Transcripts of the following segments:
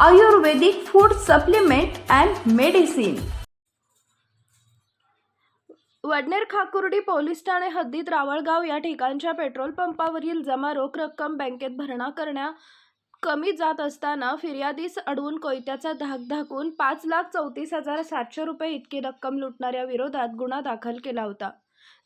Ayurvedic food supplement and medicine. Vadner Khakurdi police Thane हद्दीत रावळगाव या ठिकाणच्या पेट्रोल पंपावरील जमा रोख रक्कम बँकेत भरणा करण्या कमी जात असताना फिर्यादीस अडवून कोयत्याचा धाक धाकून पाच लाख चौतीस हजार सातशे रुपये इतकी रक्कम लुटणाऱ्या विरोधात गुन्हा दाखल केला होता.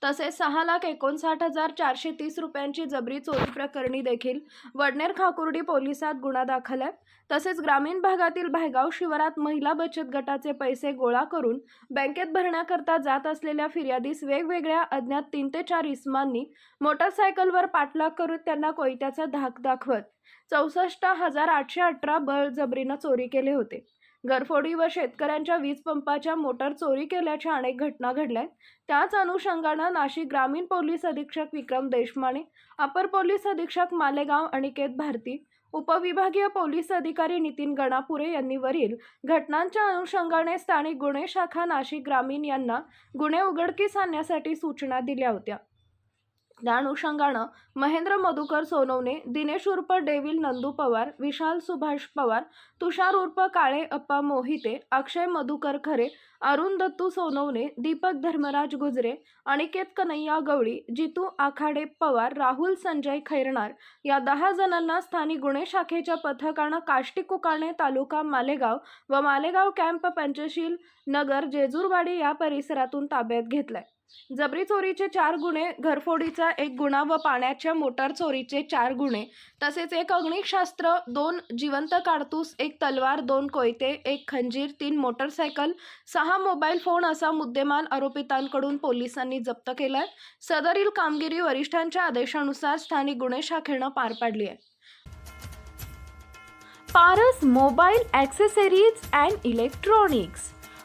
तसेच सहा लाख एकोणसाठ हजार चारशे तीस रुपयांची जबरी चोरी प्रकरणी देखील वडनेर खाकुर्डी पोलिसात गुन्हा दाखल आहे. तसेच ग्रामीण भागातील भायगाव शिवारात महिला बचत गटाचे पैसे गोळा करून बँकेत भरण्याकरता जात असलेल्या फिर्यादीस वेगवेगळ्या अज्ञात तीन ते चार इस्मांनी मोटरसायकलवर पाठलाग करून त्यांना कोयत्याचा धाक दाखवत चौसष्ट हजार आठशे अठरा बळजबरीनं चोरी केले होते. घरफोडी व शेतकऱ्यांच्या वीज पंपाच्या मोटर चोरी केल्याच्या अनेक घटना घडल्या आहेत. त्याच अनुषंगानं नाशिक ग्रामीण पोलीस अधीक्षक विक्रम देशमाने अपर पोलीस अधीक्षक मालेगाव अनिकेत भारती उपविभागीय पोलीस अधिकारी नितीन गणापुरे यांनी वरील घटनांच्या अनुषंगाने स्थानिक गुन्हे शाखा नाशिक ग्रामीण यांना गुन्हे उघडकीस आणण्यासाठी सूचना दिल्या होत्या. त्या अनुषंगानं महेंद्र मधुकर सोनवणे दिनेश उर्फ डेविल नंदू पवार विशाल सुभाष पवार तुषार उर्फ काळे अप्पा मोहिते अक्षय मधुकर खरे अरुण दत्तू सोनवणे दीपक धर्मराज गुजरे अनिकेत कन्हैया गवळी जितू आखाडे पवार राहुल संजय खैरनार या दहा जणांना स्थानिक गुन्हे शाखेच्या पथकानं काष्टी कुकाणे तालुका मालेगाव व मालेगाव कॅम्प पंचशील नगर जेजूरवाडी या परिसरातून ताब्यात घेतलाय. जबरी चोरीचे चार गुन्हे घरफोडीचा एक गुन्हा व पाण्याच्या मोटार चोरीचे चार गुन्हे. तसेच एक अग्निशास्त्र दोन जिवंत काडतूस एक तलवार दोन कोयते एक खंजीर तीन मोटरसायकल सहा मोबाईल फोन असा मुद्देमाल आरोपितांकडून पोलिसांनी जप्त केलाय. सदरील कामगिरी वरिष्ठांच्या आदेशानुसार स्थानिक गुन्हे शाखेनं पार पाडली आहे. Paras mobile accessories and electronics.